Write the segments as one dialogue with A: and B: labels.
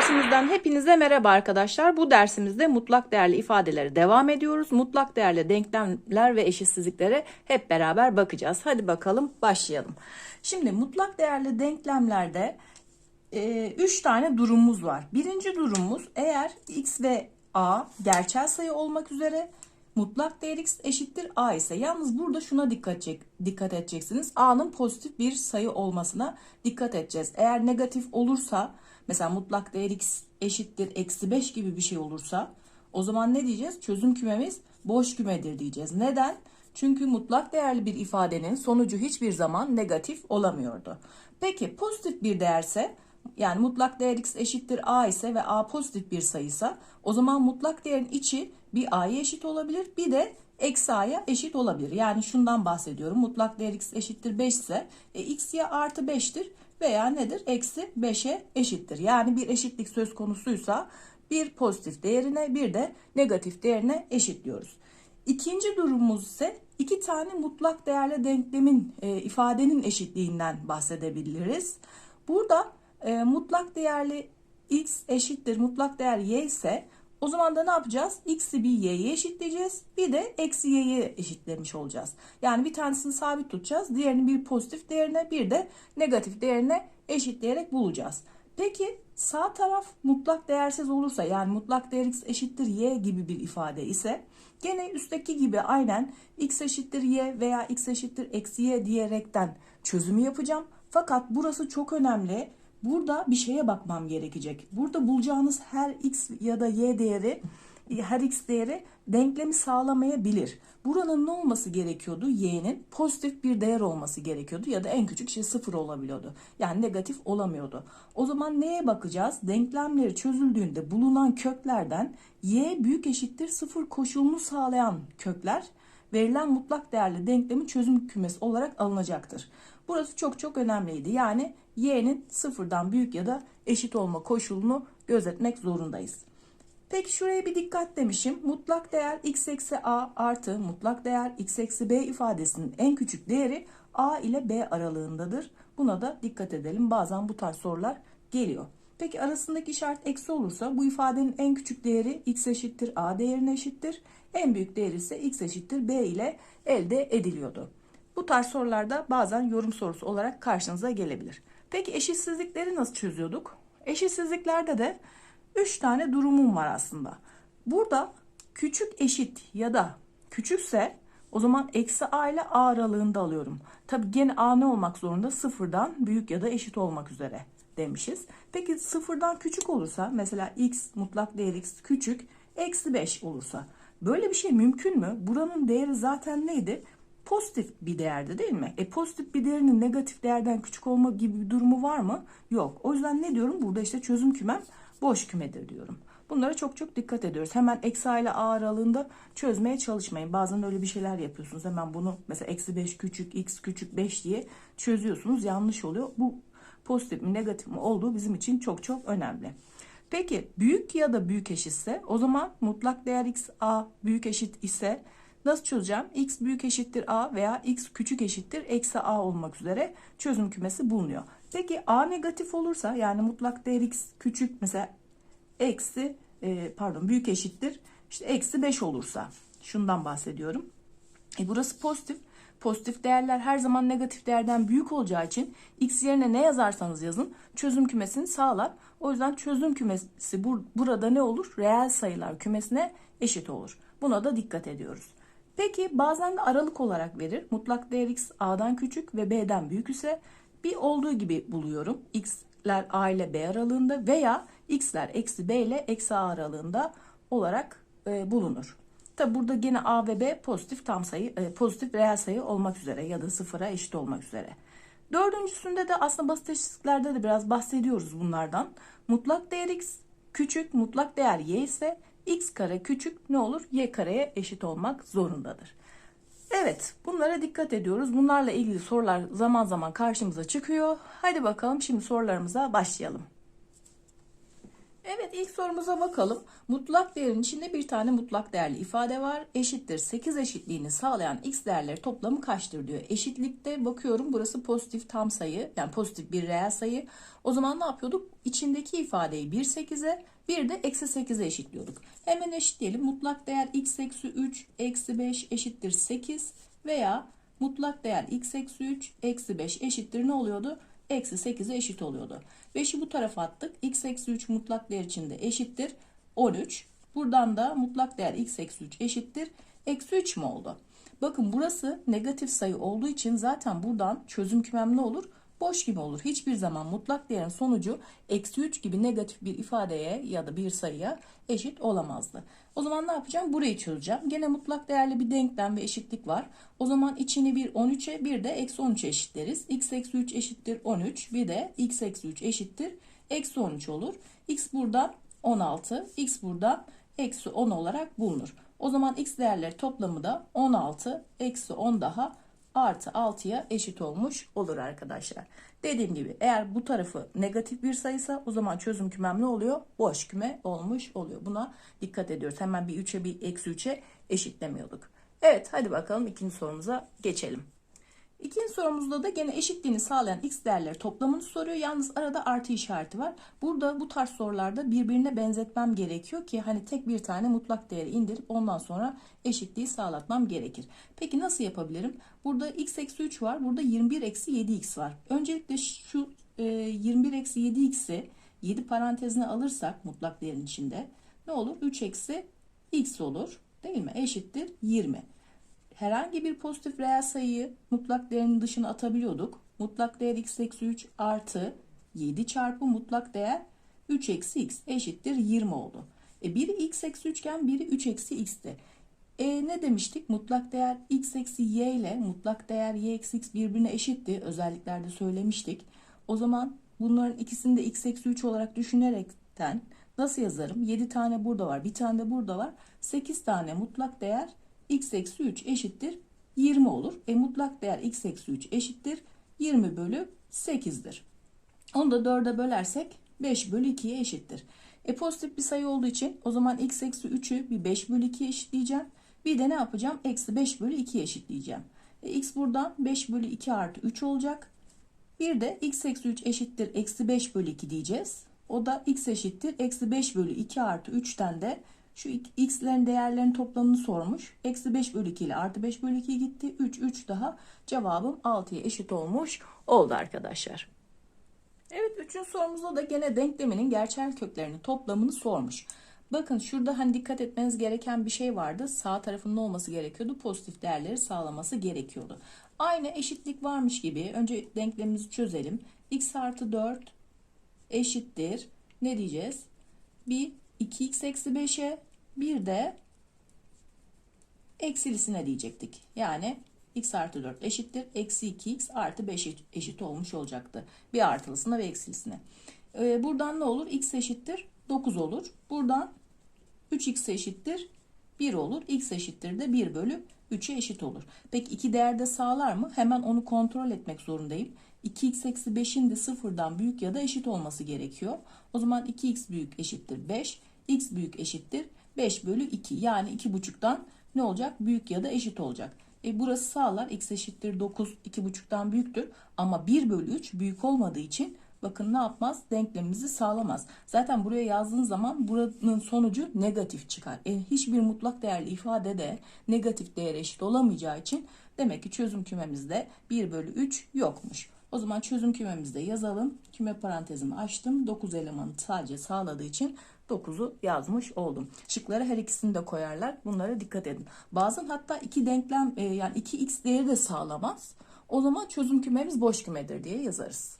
A: dersimizden hepinize merhaba arkadaşlar. Bu dersimizde mutlak değerli ifadeleri devam ediyoruz. Mutlak değerli denklemler ve eşitsizliklere hep beraber bakacağız. Hadi bakalım başlayalım. Şimdi mutlak değerli denklemlerde 3 tane durumumuz var. Birinci durumumuz eğer x ve a gerçel sayı olmak üzere mutlak değer x eşittir a ise yalnız burada şuna dikkat, edecek, dikkat edeceksiniz. a'nın pozitif bir sayı olmasına dikkat edeceğiz. Eğer negatif olursa mesela mutlak değer x eşittir eksi 5 gibi bir şey olursa o zaman ne diyeceğiz? Çözüm kümemiz boş kümedir diyeceğiz. Neden? Çünkü mutlak değerli bir ifadenin sonucu hiçbir zaman negatif olamıyordu. Peki pozitif bir değerse yani mutlak değer x eşittir a ise ve a pozitif bir sayıysa o zaman mutlak değerin içi bir a'ya eşit olabilir bir de eksi a'ya eşit olabilir. Yani şundan bahsediyorum mutlak değer x eşittir 5 ise e, x ya artı 5'tir veya nedir? Eksi 5'e eşittir. Yani bir eşitlik söz konusuysa bir pozitif değerine bir de negatif değerine eşitliyoruz. İkinci durumumuz ise iki tane mutlak değerli denklemin e, ifadenin eşitliğinden bahsedebiliriz. Burada e, mutlak değerli x eşittir mutlak değer y ise o zaman da ne yapacağız? X'i bir y'ye eşitleyeceğiz. Bir de eksi y'ye eşitlemiş olacağız. Yani bir tanesini sabit tutacağız. Diğerini bir pozitif değerine bir de negatif değerine eşitleyerek bulacağız. Peki sağ taraf mutlak değersiz olursa yani mutlak değer x eşittir y gibi bir ifade ise gene üstteki gibi aynen x eşittir y veya x eşittir eksi y diyerekten çözümü yapacağım. Fakat burası çok önemli. Burada bir şeye bakmam gerekecek. Burada bulacağınız her x ya da y değeri her x değeri denklemi sağlamayabilir. Buranın ne olması gerekiyordu? Y'nin pozitif bir değer olması gerekiyordu ya da en küçük şey sıfır olabiliyordu. Yani negatif olamıyordu. O zaman neye bakacağız? Denklemleri çözüldüğünde bulunan köklerden y büyük eşittir sıfır koşulunu sağlayan kökler verilen mutlak değerli denklemin çözüm kümesi olarak alınacaktır. Burası çok çok önemliydi. Yani y'nin sıfırdan büyük ya da eşit olma koşulunu gözetmek zorundayız. Peki şuraya bir dikkat demişim. Mutlak değer x eksi a artı mutlak değer x eksi b ifadesinin en küçük değeri a ile b aralığındadır. Buna da dikkat edelim. Bazen bu tarz sorular geliyor. Peki arasındaki işaret eksi olursa bu ifadenin en küçük değeri x eşittir a değerine eşittir. En büyük değeri ise x eşittir b ile elde ediliyordu. Bu tarz sorularda bazen yorum sorusu olarak karşınıza gelebilir. Peki eşitsizlikleri nasıl çözüyorduk? Eşitsizliklerde de 3 tane durumum var aslında. Burada küçük eşit ya da küçükse o zaman eksi a ile a aralığında alıyorum. Tabi gene a ne olmak zorunda? Sıfırdan büyük ya da eşit olmak üzere demişiz. Peki sıfırdan küçük olursa mesela x mutlak değer x küçük eksi 5 olursa böyle bir şey mümkün mü? Buranın değeri zaten neydi? Pozitif bir değerdi değil mi? E pozitif bir değerinin negatif değerden küçük olma gibi bir durumu var mı? Yok. O yüzden ne diyorum? Burada işte çözüm kümem boş kümedir diyorum. Bunlara çok çok dikkat ediyoruz. Hemen eksi a ile a aralığında çözmeye çalışmayın. Bazen öyle bir şeyler yapıyorsunuz. Hemen bunu mesela eksi 5 küçük, x küçük 5 diye çözüyorsunuz. Yanlış oluyor. Bu pozitif mi negatif mi olduğu bizim için çok çok önemli. Peki büyük ya da büyük eşitse o zaman mutlak değer x a büyük eşit ise Nasıl çözeceğim? x büyük eşittir a veya x küçük eşittir eksi a olmak üzere çözüm kümesi bulunuyor. Peki a negatif olursa yani mutlak değer x küçük mesela eksi e, pardon büyük eşittir işte eksi 5 olursa şundan bahsediyorum. E burası pozitif. Pozitif değerler her zaman negatif değerden büyük olacağı için x yerine ne yazarsanız yazın çözüm kümesini sağlar. O yüzden çözüm kümesi bur burada ne olur? Reel sayılar kümesine eşit olur. Buna da dikkat ediyoruz. Peki bazen de aralık olarak verir. Mutlak değer x a'dan küçük ve b'den büyük ise bir olduğu gibi buluyorum. x'ler a ile b aralığında veya x'ler eksi b ile eksi a aralığında olarak e, bulunur. Tabi burada gene a ve b pozitif tam sayı, e, pozitif reel sayı olmak üzere ya da sıfıra eşit olmak üzere. Dördüncüsünde de aslında basit eşitliklerde de biraz bahsediyoruz bunlardan. Mutlak değer x küçük, mutlak değer y ise x kare küçük ne olur? y kareye eşit olmak zorundadır. Evet bunlara dikkat ediyoruz. Bunlarla ilgili sorular zaman zaman karşımıza çıkıyor. Hadi bakalım şimdi sorularımıza başlayalım. Evet ilk sorumuza bakalım. Mutlak değerin içinde bir tane mutlak değerli ifade var. Eşittir 8 eşitliğini sağlayan x değerleri toplamı kaçtır diyor. Eşitlikte bakıyorum burası pozitif tam sayı yani pozitif bir reel sayı. O zaman ne yapıyorduk? İçindeki ifadeyi 1 8'e bir de eksi 8'e eşitliyorduk. Hemen eşitleyelim. Mutlak değer x eksi 3 eksi 5 eşittir 8 veya mutlak değer x eksi 3 eksi 5 eşittir ne oluyordu? Eksi 8'e eşit oluyordu. 5'i bu tarafa attık. x eksi 3 mutlak değer içinde eşittir 13. Buradan da mutlak değer x eksi 3 eşittir. Eksi 3 mü oldu? Bakın burası negatif sayı olduğu için zaten buradan çözüm kümem ne olur? Boş gibi olur. Hiçbir zaman mutlak değerin sonucu eksi 3 gibi negatif bir ifadeye ya da bir sayıya eşit olamazdı. O zaman ne yapacağım? Burayı çözeceğim. Gene mutlak değerli bir denklem ve eşitlik var. O zaman içini bir 13'e bir de eksi 13 eşitleriz. x eksi 3 eşittir 13 bir de x eksi 3 eşittir eksi 13 olur. x burada 16 x burada eksi 10 olarak bulunur. O zaman x değerleri toplamı da 16 eksi 10 daha artı 6'ya eşit olmuş olur arkadaşlar. Dediğim gibi eğer bu tarafı negatif bir sayısa o zaman çözüm kümem ne oluyor? Boş küme olmuş oluyor. Buna dikkat ediyoruz. Hemen bir 3'e bir eksi 3'e eşitlemiyorduk. Evet hadi bakalım ikinci sorumuza geçelim. İkinci sorumuzda da gene eşitliğini sağlayan x değerleri toplamını soruyor. Yalnız arada artı işareti var. Burada bu tarz sorularda birbirine benzetmem gerekiyor ki hani tek bir tane mutlak değeri indirip ondan sonra eşitliği sağlatmam gerekir. Peki nasıl yapabilirim? Burada x eksi 3 var. Burada 21 eksi 7x var. Öncelikle şu e, 21 eksi 7x'i 7 parantezine alırsak mutlak değerin içinde ne olur? 3 eksi x olur. Değil mi? Eşittir 20 herhangi bir pozitif reel sayıyı mutlak değerin dışına atabiliyorduk. Mutlak değer x eksi 3 artı 7 çarpı mutlak değer 3 eksi x eşittir 20 oldu. E biri x eksi 3 iken biri 3 eksi x'ti. E ne demiştik? Mutlak değer x eksi y ile mutlak değer y eksi x birbirine eşitti. Özelliklerde söylemiştik. O zaman bunların ikisini de x eksi 3 olarak düşünerekten nasıl yazarım? 7 tane burada var. Bir tane de burada var. 8 tane mutlak değer x eksi 3 eşittir 20 olur. E mutlak değer x eksi 3 eşittir 20 bölü 8'dir. Onu da 4'e bölersek 5 bölü 2'ye eşittir. E pozitif bir sayı olduğu için o zaman x eksi 3'ü bir 5 bölü 2'ye eşitleyeceğim. Bir de ne yapacağım? Eksi 5 bölü 2'ye eşitleyeceğim. E, x buradan 5 bölü 2 artı 3 olacak. Bir de x eksi 3 eşittir eksi 5 bölü 2 diyeceğiz. O da x eşittir eksi 5 bölü 2 artı 3'ten de şu x'lerin değerlerinin toplamını sormuş. Eksi 5 bölü 2 ile artı 5 bölü 2 gitti. 3, 3 daha cevabım 6'ya eşit olmuş oldu arkadaşlar. Evet üçüncü sorumuzda da gene denkleminin gerçel köklerinin toplamını sormuş. Bakın şurada hani dikkat etmeniz gereken bir şey vardı. Sağ tarafının olması gerekiyordu. Pozitif değerleri sağlaması gerekiyordu. Aynı eşitlik varmış gibi önce denklemimizi çözelim. x artı 4 eşittir. Ne diyeceğiz? Bir 2x eksi 5'e bir de eksilisine diyecektik. Yani x artı 4 eşittir. Eksi 2x artı 5 eşit olmuş olacaktı. Bir artılısına ve eksilisine. Ee, buradan ne olur? x eşittir 9 olur. Buradan 3x eşittir 1 olur. x eşittir de 1 bölü 3'e eşit olur. Peki iki değerde sağlar mı? Hemen onu kontrol etmek zorundayım. 2x eksi 5'in de sıfırdan büyük ya da eşit olması gerekiyor. O zaman 2x büyük eşittir 5 x büyük eşittir 5 bölü 2 yani 2,5'tan ne olacak? Büyük ya da eşit olacak. E burası sağlar x eşittir 9 2,5'tan büyüktür ama 1 bölü 3 büyük olmadığı için bakın ne yapmaz? Denklemimizi sağlamaz. Zaten buraya yazdığın zaman buranın sonucu negatif çıkar. E, hiçbir mutlak değerli ifade de negatif değer eşit olamayacağı için demek ki çözüm kümemizde 1 bölü 3 yokmuş. O zaman çözüm kümemizde yazalım. Küme parantezimi açtım. 9 elemanı sadece sağladığı için 9'u yazmış oldum. Şıkları her ikisini de koyarlar. Bunlara dikkat edin. Bazen hatta iki denklem e, yani iki x değeri de sağlamaz. O zaman çözüm kümemiz boş kümedir diye yazarız.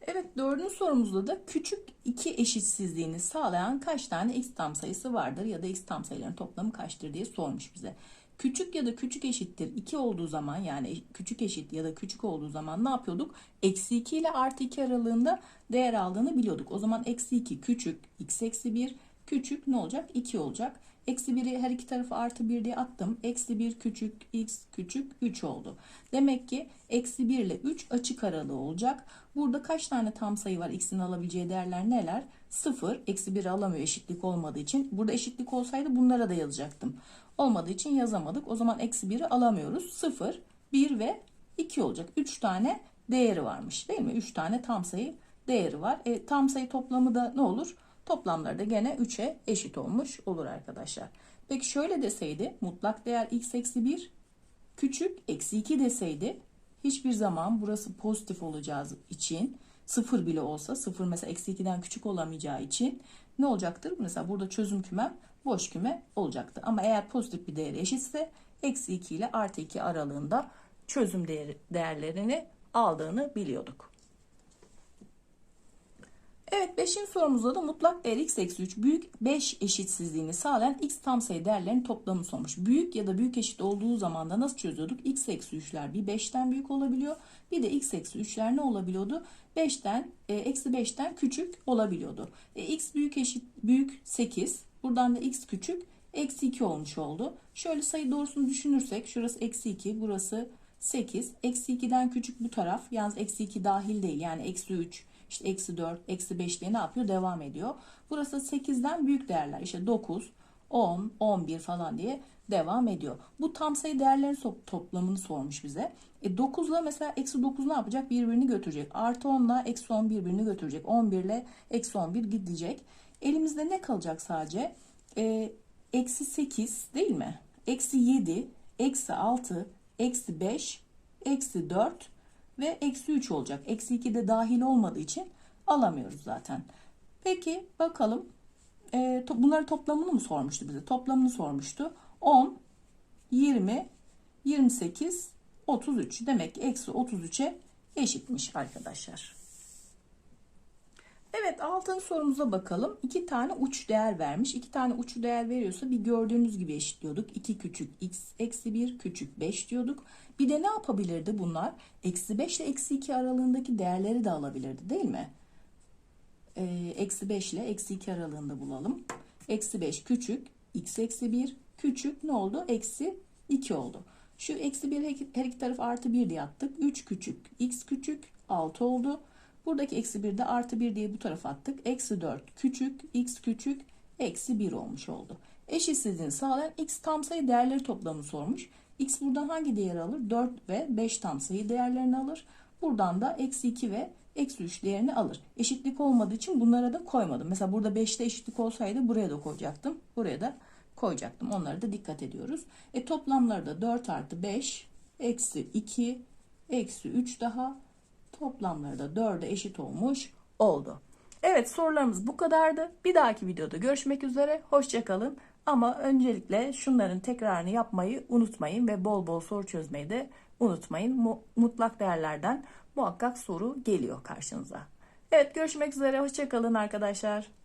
A: Evet dördüncü sorumuzda da küçük iki eşitsizliğini sağlayan kaç tane x tam sayısı vardır ya da x tam sayıların toplamı kaçtır diye sormuş bize. Küçük ya da küçük eşittir 2 olduğu zaman yani küçük eşit ya da küçük olduğu zaman ne yapıyorduk? Eksi 2 ile artı 2 aralığında değer aldığını biliyorduk. O zaman eksi 2 küçük x eksi 1 küçük ne olacak? 2 olacak. Eksi 1'i her iki tarafı artı 1 diye attım. Eksi 1 küçük x küçük 3 oldu. Demek ki eksi 1 ile 3 açık aralığı olacak. Burada kaç tane tam sayı var? X'in alabileceği değerler neler? 0. Eksi 1'i alamıyor eşitlik olmadığı için. Burada eşitlik olsaydı bunlara da yazacaktım. Olmadığı için yazamadık. O zaman eksi 1'i alamıyoruz. 0, 1 ve 2 olacak. 3 tane değeri varmış değil mi? 3 tane tam sayı değeri var. E, tam sayı toplamı da ne olur? Toplamları da gene 3'e eşit olmuş olur arkadaşlar. Peki şöyle deseydi mutlak değer x eksi 1 küçük eksi 2 deseydi hiçbir zaman burası pozitif olacağı için 0 bile olsa 0 mesela eksi 2'den küçük olamayacağı için ne olacaktır? Mesela burada çözüm kümem boş küme olacaktı. Ama eğer pozitif bir değeri eşitse eksi 2 ile artı 2 aralığında çözüm değerlerini aldığını biliyorduk. Evet 5. sorumuzda da mutlak değer x eksi 3 büyük 5 eşitsizliğini sağlayan x tam sayı değerlerinin toplamı sormuş. Büyük ya da büyük eşit olduğu zaman da nasıl çözüyorduk? x eksi 3'ler bir 5'ten büyük olabiliyor. Bir de x eksi 3'ler ne olabiliyordu? 5'ten e, eksi 5'ten küçük olabiliyordu. E, x büyük eşit büyük 8. Buradan da x küçük eksi 2 olmuş oldu. Şöyle sayı doğrusunu düşünürsek şurası eksi 2 burası 8. Eksi 2'den küçük bu taraf yalnız eksi 2 dahil değil yani eksi 3 işte eksi 4, eksi 5 diye ne yapıyor? Devam ediyor. Burası 8'den büyük değerler. İşte 9, 10, 11 falan diye devam ediyor. Bu tam sayı değerlerin toplamını sormuş bize. E 9 ile mesela eksi 9 ne yapacak? Birbirini götürecek. Artı 10 ile eksi 10 birbirini götürecek. 11 ile eksi 11 gidecek. Elimizde ne kalacak sadece? E, eksi 8 değil mi? Eksi 7, eksi 6, eksi 5, eksi 4 ve eksi 3 olacak. Eksi 2 de dahil olmadığı için alamıyoruz zaten. Peki bakalım e, to, bunları toplamını mı sormuştu bize? Toplamını sormuştu. 10, 20, 28, 33. Demek ki eksi 33'e eşitmiş arkadaşlar. Evet altın sorumuza bakalım. İki tane uç değer vermiş. İki tane uç değer veriyorsa bir gördüğünüz gibi eşitliyorduk. 2 küçük x eksi 1 küçük 5 diyorduk. Bir de ne yapabilirdi bunlar? Eksi 5 ile eksi 2 aralığındaki değerleri de alabilirdi değil mi? Ee, eksi 5 ile eksi 2 aralığında bulalım. Eksi 5 küçük x eksi 1 küçük ne oldu? Eksi 2 oldu. Şu eksi 1 her iki taraf artı 1 diye attık. 3 küçük x küçük 6 oldu. Buradaki eksi 1 de artı 1 diye bu tarafa attık. Eksi 4 küçük, x küçük, eksi 1 olmuş oldu. Eşitsizliğini sağlayan x tam sayı değerleri toplamını sormuş. x buradan hangi değeri alır? 4 ve 5 tam sayı değerlerini alır. Buradan da eksi 2 ve eksi 3 değerini alır. Eşitlik olmadığı için bunlara da koymadım. Mesela burada 5'te eşitlik olsaydı buraya da koyacaktım. Buraya da koyacaktım. Onlara da dikkat ediyoruz. E toplamları da 4 artı 5 eksi 2 eksi 3 daha Toplamları da 4'e eşit olmuş oldu. Evet sorularımız bu kadardı. Bir dahaki videoda görüşmek üzere. Hoşçakalın. Ama öncelikle şunların tekrarını yapmayı unutmayın ve bol bol soru çözmeyi de unutmayın. Mutlak değerlerden muhakkak soru geliyor karşınıza. Evet görüşmek üzere. Hoşçakalın arkadaşlar.